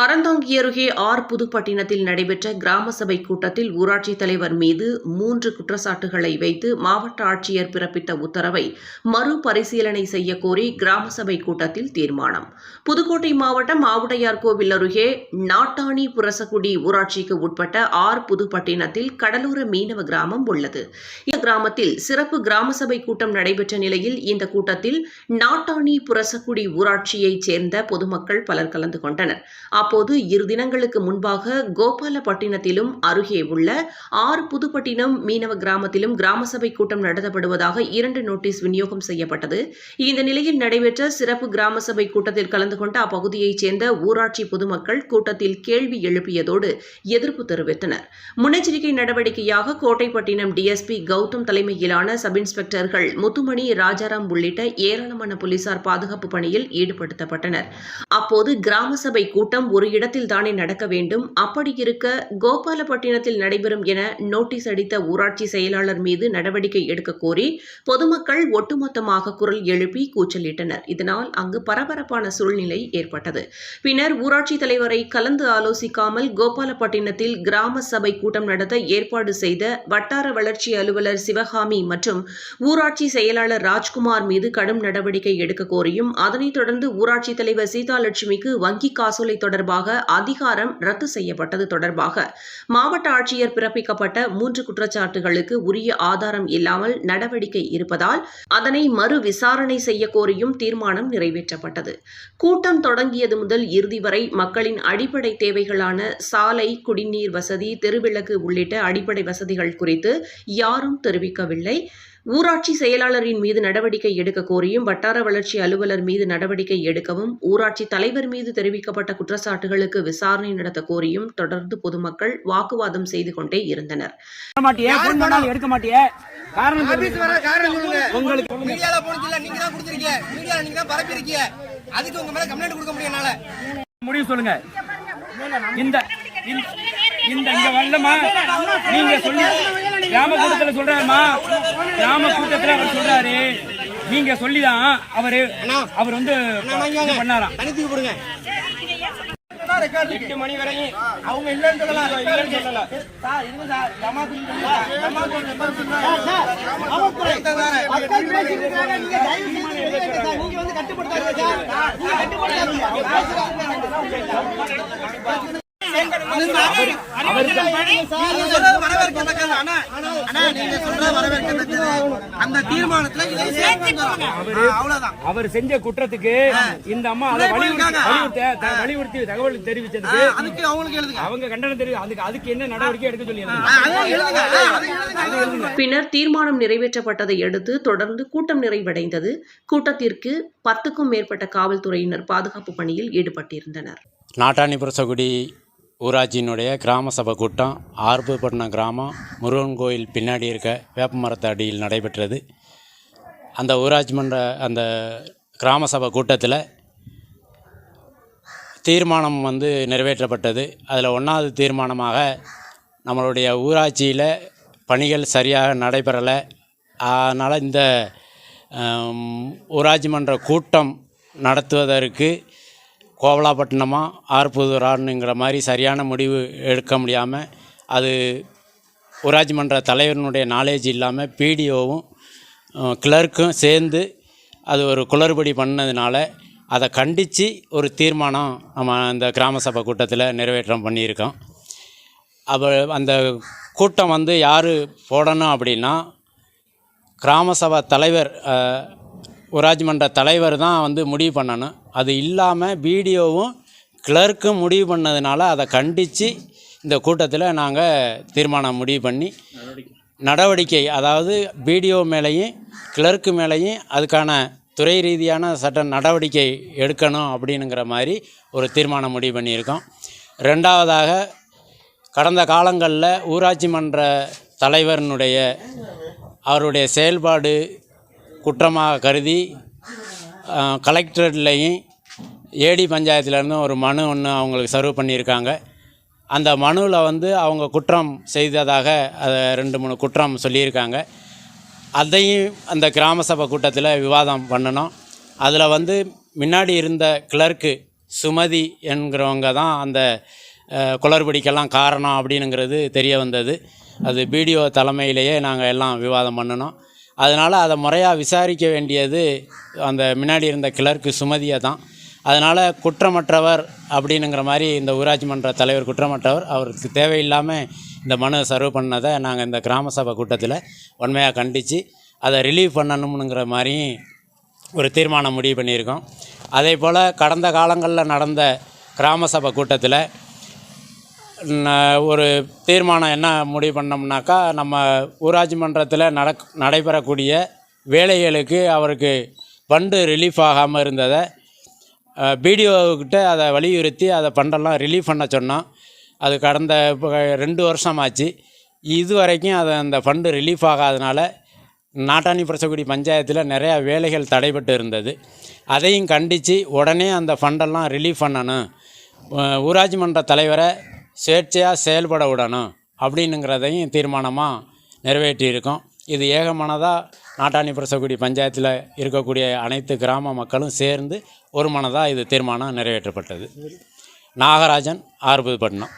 அறந்தாங்கி அருகே ஆர் புதுப்பட்டினத்தில் நடைபெற்ற கிராம சபை கூட்டத்தில் ஊராட்சித் தலைவர் மீது மூன்று குற்றச்சாட்டுகளை வைத்து மாவட்ட ஆட்சியர் பிறப்பித்த உத்தரவை மறுபரிசீலனை செய்ய கோரி கிராம சபை கூட்டத்தில் தீர்மானம். புதுக்கோட்டை மாவட்டம் ஆவுடையார் கோவில் அருகே நாட்டாணி புரசக்குடி ஊராட்சிக்கு உட்பட்ட ஆர் புதுப்பட்டினத்தில் கடலோர மீனவ கிராமம் உள்ளது. இந்த கிராமத்தில் சிறப்பு கிராம சபை கூட்டம் நடைபெற்ற நிலையில் இந்த கூட்டத்தில் நாட்டாணி புரசக்குடி ஊராட்சியைச் சேர்ந்த பொதுமக்கள் பலர் கலந்து கொண்டனர். அப்போது இரு தினங்களுக்கு முன்பாக கோபாலப்பட்டினத்திலும் அருகே உள்ள ஆறு புதுப்பட்டினம் மீனவ கிராமத்திலும் கிராம சபை கூட்டம் நடத்தப்படுவதாக இரண்டு நோட்டீஸ் விநியோகம் செய்யப்பட்டது. இந்த நிலையில் நடைபெற்ற சிறப்பு கிராம சபை கூட்டத்தில் கலந்து கொண்ட அப்பகுதியைச் சேர்ந்த ஊராட்சி பொதுமக்கள் கூட்டத்தில் கேள்வி எழுப்பியதோடு எதிர்ப்பு தெரிவித்தனர். முன்னெச்சரிக்கை நடவடிக்கையாக கோட்டைப்பட்டினம் டிஎஸ்பி கௌதம் தலைமையிலான சப் இன்ஸ்பெக்டர்கள் முத்துமணி ராஜாராம் உள்ளிட்ட ஏராளமான போலீசார் பாதுகாப்பு பணியில் ஈடுபடுத்தப்பட்டனர். அப்போது கிராம சபை கூட்டம் ஒரு இடத்தில் தானே நடக்க வேண்டும். அப்படி இருக்க கோபாலப்பட்டினத்தில் நடைபெறும் என நோட்டீஸ் அடித்த ஊராட்சி செயலாளர் மீது நடவடிக்கை எடுக்க கோரி பொதுமக்கள் ஒட்டுமொத்தமாக குரல் எழுப்பி கூச்சலிட்டனர். இதனால் அங்கு பரபரப்பான சூழ்நிலை ஏற்பட்டது. பின்னர் ஊராட்சி தலைவரை கலந்து ஆலோசிக்காமல் கோபாலப்பட்டினத்தில் கிராம சபை கூட்டம் நடத்த ஏற்பாடு செய்த வட்டார வளர்ச்சி அலுவலர் சிவகாமி மற்றும் ஊராட்சி செயலாளர் ராஜ்குமார் மீது கடும் நடவடிக்கை எடுக்க கோரியும் அதனைத் தொடர்ந்து ஊராட்சி தலைவர் சீதாலட்சுமிக்கு வங்கி காசோலை தொடர்பாக அதிகாரம் ரத்து செய்யப்பட்டது தொடர்பாக மாவட்ட ஆட்சியர் பிறப்பிக்கப்பட்ட மூன்று குற்றச்சாட்டுகளுக்கு உரிய ஆதாரம் இல்லாமல் நடவடிக்கை இருப்பதால் அதனை மறு விசாரணை செய்ய கோரியும் தீர்மானம் நிறைவேற்றப்பட்டது. கூட்டம் தொடங்கியது முதல் இறுதி வரை மக்களின் அடிப்படை தேவைகளான சாலை குடிநீர் வசதி தெருவிளக்கு உள்ளிட்ட அடிப்படை வசதிகள் குறித்து யாரும் தெரிவிக்கவில்லை. ஊராட்சி செயலாளரின் மீது நடவடிக்கை எடுக்க கோரியும் வட்டார வளர்ச்சி அலுவலர் மீது நடவடிக்கை எடுக்கவும் ஊராட்சி தலைவர் மீது தெரிவிக்கப்பட்ட குற்றச்சாட்டுகளுக்கு விசாரணை நடத்த கோரியும் தொடர்ந்து பொதுமக்கள் வாக்குவாதம் செய்து கொண்டே இருந்தனர். பண்ண மாட்டியே? ஃபோன் பண்ணாலும் எடுக்க மாட்டியே? காரணம் சொல்லு. ஆபீஸ் வர காரணம் சொல்லுங்க. உங்களுக்கு மீடியால போனது இல்ல நீங்க தான் கொடுத்திருக்கீங்க. மீடியால நீங்க தான் பரப்பிருக்கீங்க அதுக்கு உங்க மேல கம்ப்ளைண்ட் கொடுக்க முடியும் என்னால முடிவு சொல்லுங்க. இந்த இந்த- இங்க வரலமா நீங்க சொல்லி. கிராம கூட்டத்துல சொல்றாருமா. கிராம கூட்டத்துல அவர் சொல்றாரு. நீங்க சொல்லிதான் அவரு அவர் வந்து பண்ணாராம். எட்டு மணி வரையும் அவங்க இல்லன்னு சொல்லலாம் இல்லைன்னு சொல்லல. சார் இருங்க சார். ஜமாத்து. நீங்க வந்து கட்டுப்படுத்தாதீங்க. சார். கட்டுப்படுத்தாதீங்க. அவர் செஞ்ச குற்றத்துக்கு இந்த அம்மா அதை வலியுறுத்தி தகவல் தெரிவிச்சதுக்கு அதுக்கு அவங்களுக்கு எழுதுங்க. அவங்க கண்டனம் தெரிவி அதுக்கு அதுக்கு என்ன நடவடிக்கை எடுக்க சொல்லி பின்னர் தீர்மானம் நிறைவேற்றப்பட்டதை அடுத்து தொடர்ந்து கூட்டம் நிறைவடைந்தது. கூட்டத்திற்கு பத்துக்கும் மேற்பட்ட காவல்துறையினர் பாதுகாப்பு பணியில் ஈடுபட்டிருந்தனர். நாட்டாணிபுரசகுடி ஊராட்சியினுடைய கிராம சபை கூட்டம் ஆர்புபட்டினம் கிராமம் முருகன் கோயில் பின்னாடி இருக்க வேப்ப மரத்து அடியில் நடைபெற்றது. அந்த ஊராட்சி மன்ற அந்த கிராம சபை கூட்டத்தில் தீர்மானம் வந்து நிறைவேற்றப்பட்டது. அதில் ஒன்றாவது தீர்மானமாக நம்மளுடைய ஊராட்சியில் பணிகள் சரியாக நடைபெறலை. அதனால் இந்த ஊராட்சி மன்ற கூட்டம் நடத்துவதற்கு கோவலாப்பட்டினமா ஆர்புதூரானுங்கிற மாதிரி சரியான முடிவு எடுக்க முடியாமல் அது ஊராட்சி மன்ற தலைவரினுடைய நாலேஜ் இல்லாமல் பிடிஓவும் கிளர்க்கும் சேர்ந்து அது ஒரு குளறுபடி பண்ணதுனால அதை கண்டித்து ஒரு தீர்மானம் நம்ம அந்த கிராம சபை கூட்டத்தில் நிறைவேற்றம் பண்ணியிருக்கோம். அப்போ அந்த கூட்டம் வந்து யார் போடணும் அப்படின்னா கிராம சபை தலைவர் அஹ், ஊராட்சி மன்ற தலைவர் தான் வந்து முடிவு பண்ணணும். அது இல்லாமல் பிடிஓவும் கிளர்க்கும் முடிவு பண்ணதுனால அதை கண்டித்து இந்த கூட்டத்தில் நாங்கள் தீர்மானம் முடிவு பண்ணி நடவடிக்கை அதாவது பிடிஓ மேலேயும் கிளர்க்கு மேலேயும் அதுக்கான துறை ரீதியான சட்ட நடவடிக்கை எடுக்கணும் அப்படிங்கிற மாதிரி ஒரு தீர்மானம் முடிவு பண்ணியிருக்கோம். ரெண்டாவதாக கடந்த காலங்களில் ஊராட்சி மன்ற தலைவரினுடைய அவருடைய செயல்பாடு குற்றமாக கருதி கலெக்டரேட்லேயும் ஏடி பஞ்சாயத்துலேருந்தும் ஒரு மனு ஒன்று அவங்களுக்கு சர்வ் பண்ணியிருக்காங்க. அந்த மனுவில் வந்து அவங்க குற்றம் செய்ததாக அதை ரெண்டு மூணு குற்றம் சொல்லியிருக்காங்க. அதையும் அந்த கிராம சபை கூட்டத்தில் விவாதம் பண்ணணும். அதில் வந்து முன்னாடி இருந்த கிளர்க்கு சுமதி என்கிறவங்க தான் அந்த குளறுபடிக்கெல்லாம் காரணம் அப்படின்னுங்கிறது தெரிய வந்தது. அது பிடிஓ தலைமையிலேயே நாங்கள் எல்லாம் விவாதம் பண்ணினோம் அதனால் அதை முறையாக விசாரிக்க வேண்டியது அந்த முன்னாடி இருந்த கிளர்க்கு சுமதியை தான். அதனால் குற்றமற்றவர் அப்படின்னுங்கிற மாதிரி இந்த ஊராட்சி மன்ற தலைவர் குற்றமற்றவர் அவருக்கு தேவையில்லாமல் இந்த மனு சர்வ் பண்ணதை நாங்கள் இந்த கிராம சபை கூட்டத்தில் உண்மையாக கண்டித்து அதை ரிலீவ் பண்ணணும்னுங்கிற மாதிரியும் ஒரு தீர்மானம் முடிவு பண்ணியிருக்கோம். அதே போல் கடந்த காலங்களில் நடந்த கிராம சபை கூட்டத்தில் ஒரு தீர்மானம் என்ன முடிவு பண்ணோம்னாக்கா நம்ம ஊராட்சி மன்றத்தில் நடக் நடைபெறக்கூடிய வேலைகளுக்கு அவருக்கு ஃபண்டு ரிலீஃப் ஆகாமல் இருந்ததை பிடிஓக்கிட்ட அதை வலியுறுத்தி அதை ஃபண்டெல்லாம் ரிலீஃப் பண்ண சொன்னோம். அது கடந்த ரெண்டு வருஷமாச்சு. இது வரைக்கும் அதை அந்த ஃபண்டு ரிலீஃப் ஆகாதனால நாட்டாணி பிரசகுடி பஞ்சாயத்தில் நிறையா வேலைகள் தடைபட்டு இருந்தது. அதையும் கண்டித்து உடனே அந்த ஃபண்டெல்லாம் ரிலீஃப் பண்ணணும். ஊராட்சி மன்ற தலைவரை சுயேட்சையாக செயல்பட விடணும் அப்படின்னுங்கிறதையும் தீர்மானமாக நிறைவேற்றியிருக்கோம். இது ஏகமனதாக நாட்டாணி பிரசக்குடி பஞ்சாயத்தில் இருக்கக்கூடிய அனைத்து கிராம மக்களும் சேர்ந்து ஒரு மனதாக இது தீர்மானம் நிறைவேற்றப்பட்டது. நாகராஜன் ஆர்புப்பட்டினம்